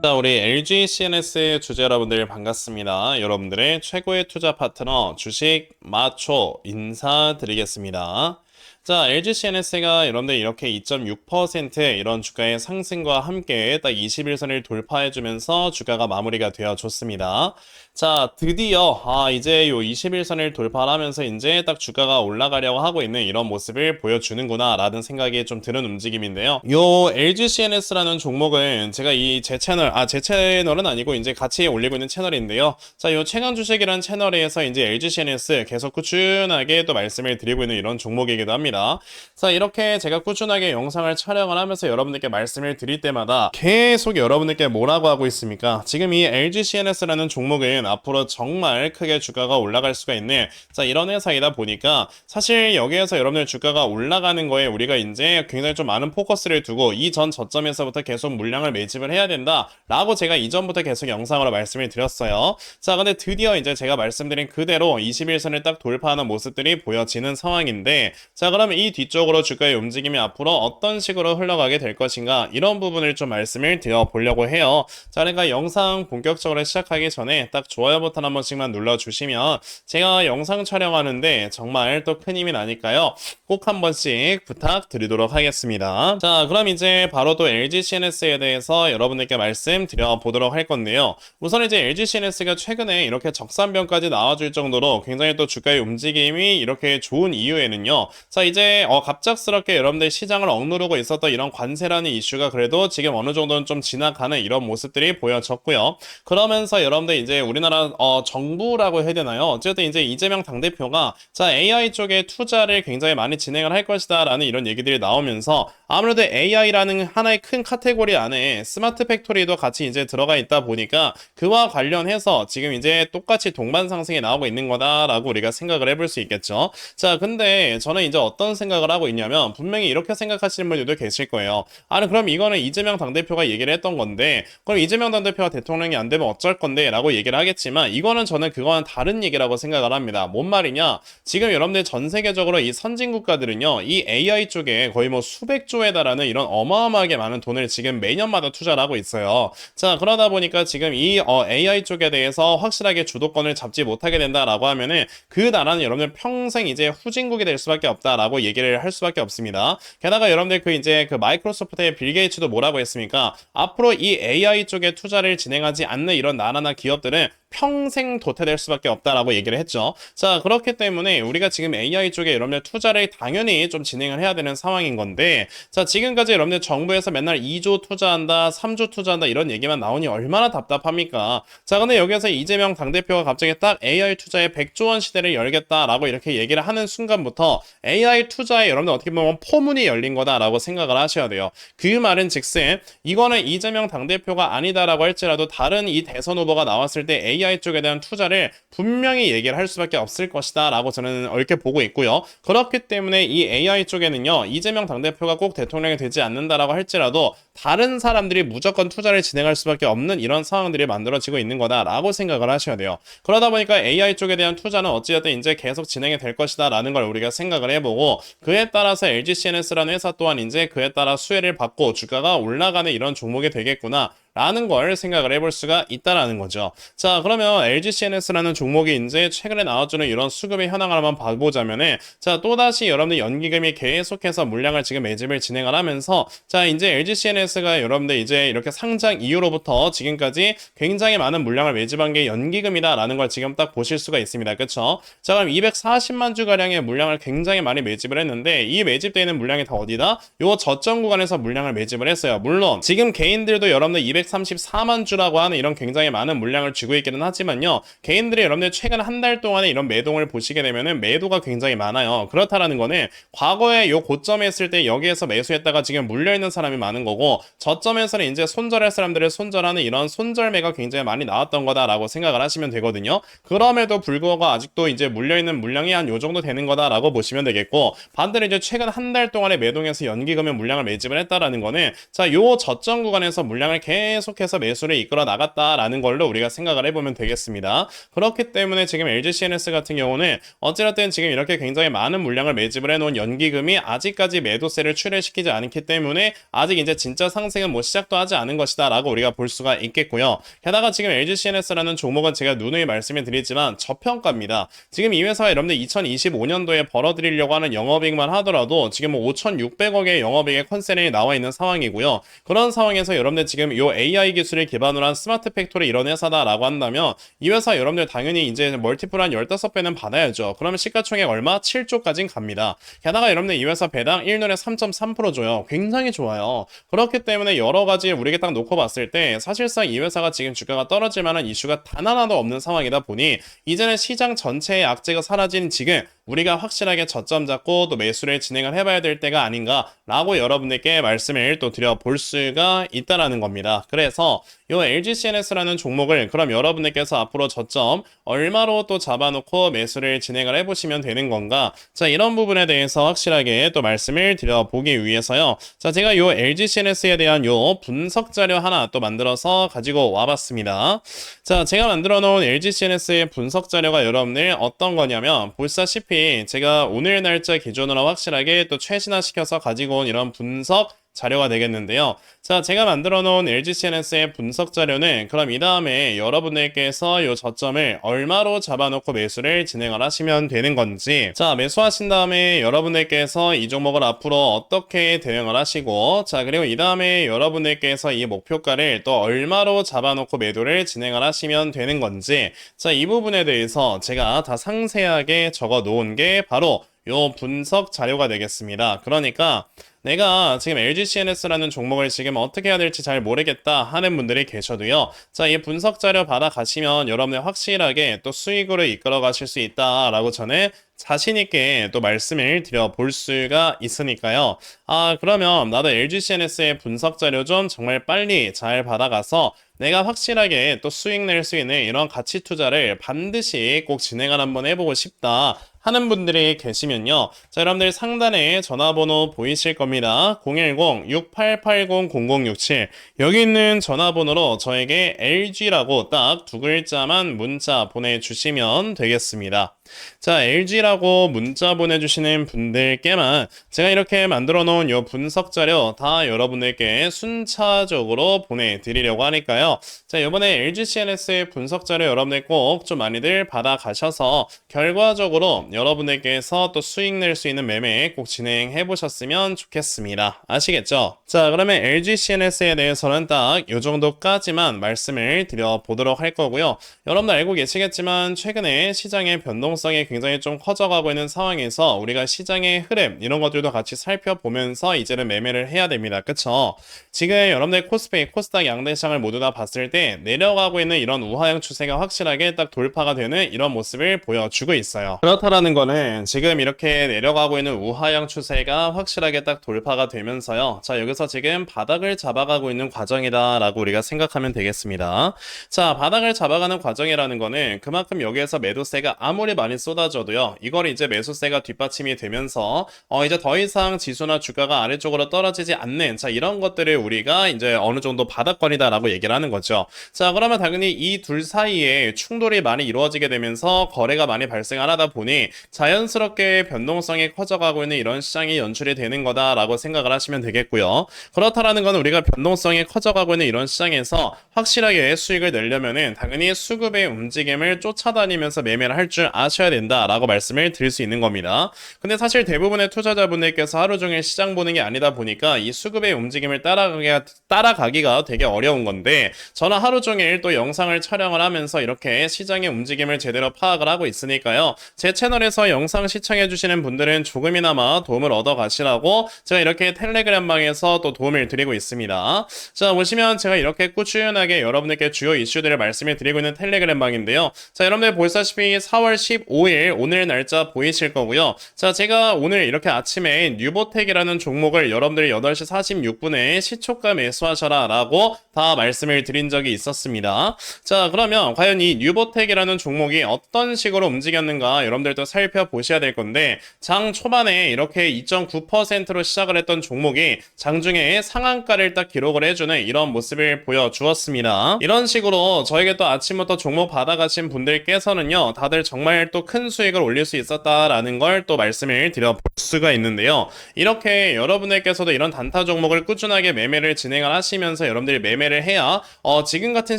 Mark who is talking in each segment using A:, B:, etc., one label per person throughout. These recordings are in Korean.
A: 자, 우리 LG CNS 주주 여러분들 반갑습니다. 여러분들의 최고의 투자 파트너 주식 마초 인사드리겠습니다. 자, LG CNS가 여러분들 이렇게 2.6% 이런 주가의 상승과 함께 딱 21선을 돌파해주면서 주가가 마무리가 되어줬습니다. 자, 드디어 아, 이제 요 21선을 돌파하면서 이제 딱 주가가 올라가려고 하고 있는 이런 모습을 보여주는구나 라는 생각이 좀 드는 움직임인데요. 요 LG CNS라는 종목은 제가 이 제 채널, 아, 제 채널은 아니고 이제 같이 올리고 있는 채널인데요. 자, 요 최강 주식이라는 채널에서 이제 LG CNS 계속 꾸준하게 또 말씀을 드리고 있는 이런 종목이기도 합니다. 자, 이렇게 제가 꾸준하게 영상을 촬영을 하면서 여러분들께 말씀을 드릴 때마다 계속 여러분들께 뭐라고 하고 있습니까? 지금 이 LG CNS라는 종목은 앞으로 정말 크게 주가가 올라갈 수가 있는 자, 이런 회사이다 보니까 사실 여기에서 여러분들 주가가 올라가는 거에 우리가 이제 굉장히 좀 많은 포커스를 두고 이전 저점에서부터 계속 물량을 매집을 해야 된다 라고 제가 이전부터 계속 영상으로 말씀을 드렸어요. 자, 근데 드디어 이제 제가 말씀드린 그대로 21선을 딱 돌파하는 모습들이 보여지는 상황인데 자, 그러면 이 뒤쪽으로 주가의 움직임이 앞으로 어떤 식으로 흘러가게 될 것인가 이런 부분을 좀 말씀을 드려보려고 해요. 자, 그러니까 영상 본격적으로 시작하기 전에 딱 좋아요 버튼 한 번씩만 눌러주시면 제가 영상 촬영하는데 정말 또 큰 힘이 나니까요. 꼭 한 번씩 부탁드리도록 하겠습니다. 자, 그럼 이제 바로 또 LG CNS에 대해서 여러분들께 말씀드려 보도록 할 건데요. 우선 이제 LG CNS가 최근에 이렇게 적산변까지 나와줄 정도로 굉장히 또 주가의 움직임이 이렇게 좋은 이유에는요. 자, 이제 어, 갑작스럽게 여러분들 시장을 억누르고 있었던 이런 관세라는 이슈가 그래도 지금 어느 정도는 좀 지나가는 이런 모습들이 보여졌고요. 그러면서 여러분들 이제 우리 나라 어, 정부라고 해야 되나요? 어쨌든 이제 이재명 당대표가 자, AI 쪽에 투자를 굉장히 많이 진행을 할 것이다 라는 이런 얘기들이 나오면서 아무래도 AI라는 하나의 큰 카테고리 안에 스마트 팩토리도 같이 이제 들어가 있다 보니까 그와 관련해서 지금 이제 똑같이 동반 상승이 나오고 있는 거다라고 우리가 생각을 해볼 수 있겠죠. 자, 근데 저는 이제 어떤 생각을 하고 있냐면 분명히 이렇게 생각하시는 분들도 계실 거예요. 아니 그럼 이거는 이재명 당대표가 얘기를 했던 건데 그럼 이재명 당대표가 대통령이 안 되면 어쩔 건데 라고 얘기를 하겠 지만 이거는 저는 그거와는 다른 얘기라고 생각을 합니다. 뭔 말이냐? 지금 여러분들 전 세계적으로 이 선진 국가들은요. 이 AI 쪽에 거의 뭐 수백 조에 달하는 이런 어마어마하게 많은 돈을 지금 매년마다 투자를 하고 있어요. 자, 그러다 보니까 지금 이 어, AI 쪽에 대해서 확실하게 주도권을 잡지 못하게 된다라고 하면은 그 나라는 여러분들 평생 이제 후진국이 될 수밖에 없다라고 얘기를 할 수밖에 없습니다. 게다가 여러분들 그 이제 그 마이크로소프트의 빌 게이츠도 뭐라고 했습니까? 앞으로 이 AI 쪽에 투자를 진행하지 않는 이런 나라나 기업들은 평생 도태될 수밖에 없다라고 얘기를 했죠. 자, 그렇기 때문에 우리가 지금 AI 쪽에 여러분들 투자를 당연히 좀 진행을 해야 되는 상황인 건데, 자, 지금까지 여러분들 정부에서 맨날 2조 투자한다, 3조 투자한다 이런 얘기만 나오니 얼마나 답답합니까? 자, 근데 여기서 이재명 당대표가 갑자기 딱 AI 투자에 100조 원 시대를 열겠다라고 이렇게 얘기를 하는 순간부터 AI 투자에 여러분들 어떻게 보면 포문이 열린 거다라고 생각을 하셔야 돼요. 그 말은 즉슨 이거는 이재명 당대표가 아니다라고 할지라도 다른 이 대선 후보가 나왔을 때 AI 쪽에 대한 투자를 분명히 얘기를 할 수밖에 없을 것이다 라고 저는 얽게 보고 있고요. 그렇기 때문에 이 AI 쪽에는요, 이재명 당대표가 꼭 대통령이 되지 않는다라고 할지라도 다른 사람들이 무조건 투자를 진행할 수밖에 없는 이런 상황들이 만들어지고 있는 거다라고 생각을 하셔야 돼요. 그러다 보니까 AI 쪽에 대한 투자는 어찌됐든 이제 계속 진행이 될 것이다라는 걸 우리가 생각을 해보고 그에 따라서 LG CNS라는 회사 또한 이제 그에 따라 수혜를 받고 주가가 올라가는 이런 종목이 되겠구나. 라는 걸 생각을 해볼 수가 있다라는 거죠. 자, 그러면 LG CNS라는 종목이 이제 최근에 나와주는 이런 수급의 현황을 한번 봐보자면은, 자, 또다시 여러분들 연기금이 계속해서 물량을 지금 매집을 진행을 하면서, 자, 이제 LG CNS가 여러분들 이제 이렇게 상장 이후로부터 지금까지 굉장히 많은 물량을 매집한 게 연기금이다라는 걸 지금 딱 보실 수가 있습니다. 그쵸? 자, 그럼 240만 주가량의 물량을 굉장히 많이 매집을 했는데, 이 매집되는 물량이 다 어디다? 요 저점 구간에서 물량을 매집을 했어요. 물론, 지금 개인들도 여러분들 200 234만 주라고 하는 이런 굉장히 많은 물량을 쥐고 있기는 하지만요. 개인들이 여러분들 최근 한 달 동안에 이런 매동을 보시게 되면은 매도가 굉장히 많아요. 그렇다라는 거는 과거에 요 고점에 있을 때 여기에서 매수했다가 지금 물려 있는 사람이 많은 거고 저점에서는 이제 손절할 사람들을 손절하는 이런 손절매가 굉장히 많이 나왔던 거다라고 생각을 하시면 되거든요. 그럼에도 불구하고 아직도 이제 물려 있는 물량이 한 요 정도 되는 거다라고 보시면 되겠고 반대로 이제 최근 한 달 동안에 매동해서 연기금의 물량을 매집을 했다라는 거는 자 요 저점 구간에서 물량을 계속 계속해서 매수를 이끌어 나갔다라는 걸로 우리가 생각을 해보면 되겠습니다. 그렇기 때문에 지금 LG CNS 같은 경우는 어찌됐든 지금 이렇게 굉장히 많은 물량을 매집을 해놓은 연기금이 아직까지 매도세를 출회시키지 않기 때문에 아직 이제 진짜 상승은 뭐 시작도 하지 않은 것이다라고 우리가 볼 수가 있겠고요. 게다가 지금 LG CNS라는 종목은 제가 누누이 말씀을 드리지만 저평가입니다. 지금 이 회사가 여러분들 2025년도에 벌어들이려고 하는 영업이익만 하더라도 지금 뭐 5,600억의 영업이익의 컨센이 나와 있는 상황이고요. 그런 상황에서 여러분들 지금 이 AI 기술을 기반으로 한 스마트 팩토리 이런 회사다라고 한다면 이 회사 여러분들 당연히 이제 멀티플 한 15배는 받아야죠. 그러면 시가총액 얼마? 7조까지는 갑니다. 게다가 여러분들 이 회사 배당 1년에 3.3% 줘요. 굉장히 좋아요. 그렇기 때문에 여러 가지 우리가 딱 놓고 봤을 때 사실상 이 회사가 지금 주가가 떨어질 만한 이슈가 단 하나도 없는 상황이다 보니 이제는 시장 전체의 악재가 사라진 지금 우리가 확실하게 저점 잡고 또 매수를 진행을 해봐야 될 때가 아닌가라고 여러분들께 말씀을 또 드려 볼 수가 있다라는 겁니다. 그래서 이 LG CNS라는 종목을 그럼 여러분들께서 앞으로 저점 얼마로 또 잡아놓고 매수를 진행을 해보시면 되는 건가? 자 이런 부분에 대해서 확실하게 또 말씀을 드려보기 위해서요. 자 제가 이 LG CNS에 대한 요 분석 자료 하나 또 만들어서 가지고 와봤습니다. 자 제가 만들어 놓은 LG CNS의 분석 자료가 여러분들 어떤 거냐면 보시다시피 제가 오늘 날짜 기준으로 확실하게 또 최신화시켜서 가지고 온 이런 분석 자료가 되겠는데요. 자, 제가 만들어 놓은 LG CNS의 분석 자료는 그럼 이 다음에 여러분들께서 이 저점을 얼마로 잡아놓고 매수를 진행을 하시면 되는 건지 자, 매수하신 다음에 여러분들께서 이 종목을 앞으로 어떻게 대응을 하시고 자, 그리고 이 다음에 여러분들께서 이 목표가를 또 얼마로 잡아놓고 매도를 진행을 하시면 되는 건지 자, 이 부분에 대해서 제가 다 상세하게 적어 놓은 게 바로 요 분석 자료가 되겠습니다. 그러니까 내가 지금 LG CNS라는 종목을 지금 어떻게 해야 될지 잘 모르겠다 하는 분들이 계셔도요. 자, 이 분석 자료 받아 가시면 여러분들 확실하게 또 수익으로 이끌어 가실 수 있다라고 저는 자신있게 또 말씀을 드려 볼 수가 있으니까요. 아, 그러면 나도 LG CNS의 분석 자료 좀 정말 빨리 잘 받아가서 내가 확실하게 또 수익 낼 수 있는 이런 가치 투자를 반드시 꼭 진행을 한번 해보고 싶다. 하는 분들이 계시면요. 자, 여러분들 상단에 전화번호 보이실 겁니다. 010-6880-0067. 여기 있는 전화번호로 저에게 LG라고 딱 두 글자만 문자 보내주시면 되겠습니다. 자, LG라고 문자 보내주시는 분들께만 제가 이렇게 만들어 놓은 이 분석 자료 다 여러분들께 순차적으로 보내드리려고 하니까요. 자, 이번에 LG CNS의 분석 자료 여러분들 꼭 좀 많이들 받아가셔서 결과적으로 여러분들께서 또 수익 낼 수 있는 매매 꼭 진행해 보셨으면 좋겠습니다. 아시겠죠? 자, 그러면 LG CNS에 대해서는 딱 이 정도까지만 말씀을 드려 보도록 할 거고요. 여러분들 알고 계시겠지만 최근에 시장의 변동성이 굉장히 좀 커져가고 있는 상황에서 우리가 시장의 흐름 이런 것들도 같이 살펴보면서 이제는 매매를 해야 됩니다. 그쵸? 지금 여러분들 코스피, 코스닥 양대 시장을 모두 다 봤을 때 내려가고 있는 이런 우하형 추세가 확실하게 딱 돌파가 되는 이런 모습을 보여주고 있어요. 그렇다 라는 거는 지금 이렇게 내려가고 있는 우하형 추세가 확실하게 딱 돌파가 되면서요. 자, 여기서 지금 바닥을 잡아가고 있는 과정이다라고 우리가 생각하면 되겠습니다. 자, 바닥을 잡아가는 과정이라는 거는 그만큼 여기에서 매도세가 아무리 많이 쏟아져도요. 이걸 이제 매수세가 뒷받침이 되면서 어, 이제 더 이상 지수나 주가가 아래쪽으로 떨어지지 않는 자, 이런 것들을 우리가 이제 어느 정도 바닥권이다라고 얘기를 하는 거죠. 자, 그러면 당연히 이 둘 사이에 충돌이 많이 이루어지게 되면서 거래가 많이 발생을 하다 보니 자연스럽게 변동성이 커져가고 있는 이런 시장이 연출이 되는 거다라고 생각을 하시면 되겠고요. 그렇다라는 건 우리가 변동성이 커져가고 있는 이런 시장에서 확실하게 수익을 내려면은 당연히 수급의 움직임을 쫓아다니면서 매매를 할 줄 아셔야 된다라고 말씀을 드릴 수 있는 겁니다. 근데 사실 대부분의 투자자분들께서 하루 종일 시장 보는 게 아니다 보니까 이 수급의 움직임을 따라가기가, 따라가기가 되게 어려운 건데 저는 하루 종일 또 영상을 촬영을 하면서 이렇게 시장의 움직임을 제대로 파악을 하고 있으니까요. 제 채널 에서 영상 시청해 주시는 분들은 조금이나마 도움을 얻어 가시라고 제가 이렇게 텔레그램 방에서 또 도움을 드리고 있습니다. 자, 보시면 제가 이렇게 꾸준하게 여러분들께 주요 이슈들을 말씀을 드리고 있는 텔레그램 방인데요. 자, 여러분들 보시다시피 4월 15일 오늘 날짜 보이실 거고요. 자, 제가 오늘 이렇게 아침에 뉴보텍이라는 종목을 여러분들이 8시 46분에 시초가 매수하셔라 라고 다 말씀을 드린 적이 있었습니다. 자, 그러면 과연 이 뉴보텍이라는 종목이 어떤 식으로 움직였는가 여러분들도 살펴보셔야 될 건데 장 초반에 이렇게 2.9%로 시작을 했던 종목이 장중에 상한가를 딱 기록을 해주는 이런 모습을 보여주었습니다. 이런 식으로 저에게 또 아침부터 종목 받아가신 분들께서는요 다들 정말 또 큰 수익을 올릴 수 있었다라는 걸 또 말씀을 드려볼 수가 있는데요. 이렇게 여러분들께서도 이런 단타 종목을 꾸준하게 매매를 진행을 하시면서 여러분들이 매매를 해야 어, 지금 같은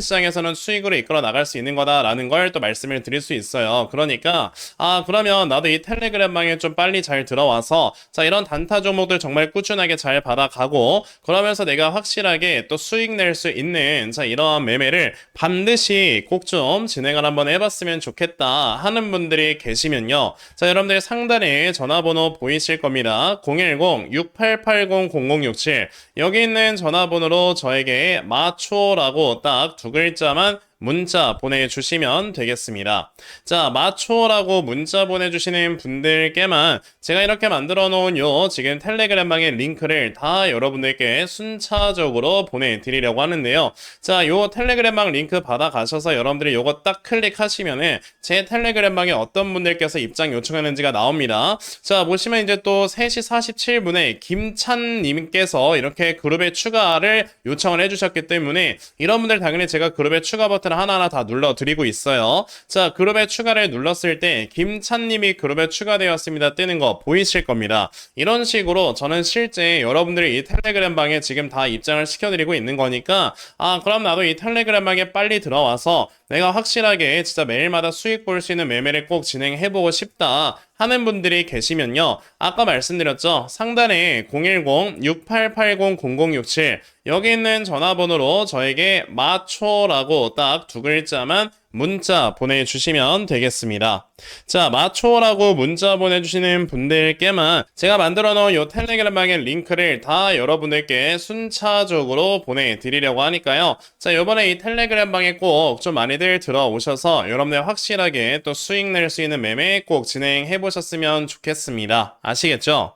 A: 시장에서는 수익으로 이끌어 나갈 수 있는 거다라는 걸 또 말씀을 드릴 수 있어요. 그러니까 아 그 러면 나도 이 텔레그램 방에 좀 빨리 잘 들어와서 자 이런 단타 종목들 정말 꾸준하게 잘 받아가고 그러면서 내가 확실하게 또 수익 낼 수 있는 자 이러한 매매를 반드시 꼭 좀 진행을 한번 해봤으면 좋겠다 하는 분들이 계시면요. 자 여러분들 상단에 전화번호 보이실 겁니다. 010-6880-0067 여기 있는 전화번호로 저에게 마초라고 딱 두 글자만 문자 보내주시면 되겠습니다. 자, 마초라고 문자 보내주시는 분들께만 제가 이렇게 만들어 놓은 요 지금 텔레그램방의 링크를 다 여러분들께 순차적으로 보내드리려고 하는데요. 자, 요 텔레그램방 링크 받아가셔서 여러분들이 요거 딱 클릭하시면은 제 텔레그램방에 어떤 분들께서 입장 요청하는지가 나옵니다. 자, 보시면 이제 또 3시 47분에 김찬님께서 이렇게 그룹에 추가를 요청을 해주셨기 때문에 이런 분들 당연히 제가 그룹에 추가 버튼 하나하나 다 눌러드리고 있어요. 자, 그룹에 추가를 눌렀을 때 김찬님이 그룹에 추가되었습니다 뜨는 거 보이실 겁니다. 이런 식으로 저는 실제 여러분들이 이 텔레그램 방에 지금 다 입장을 시켜드리고 있는 거니까 아 그럼 나도 이 텔레그램 방에 빨리 들어와서 내가 확실하게 진짜 매일마다 수익 볼 수 있는 매매를 꼭 진행해보고 싶다 하는 분들이 계시면요. 아까 말씀드렸죠. 상단에 010-6880-0067 여기 있는 전화번호로 저에게 마초라고 딱 두 글자만 문자 보내주시면 되겠습니다. 자, 마초라고 문자 보내주시는 분들께만 제가 만들어 놓은 요 텔레그램방의 링크를 다 여러분들께 순차적으로 보내드리려고 하니까요. 자, 요번에 이 텔레그램방에 꼭 좀 많이들 들어오셔서 여러분들 확실하게 또 수익 낼 수 있는 매매 꼭 진행해 보셨으면 좋겠습니다. 아시겠죠?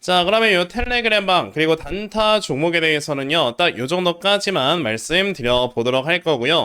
A: 자, 그러면 이 텔레그램방 그리고 단타 종목에 대해서는요. 딱 요 정도까지만 말씀드려 보도록 할 거고요.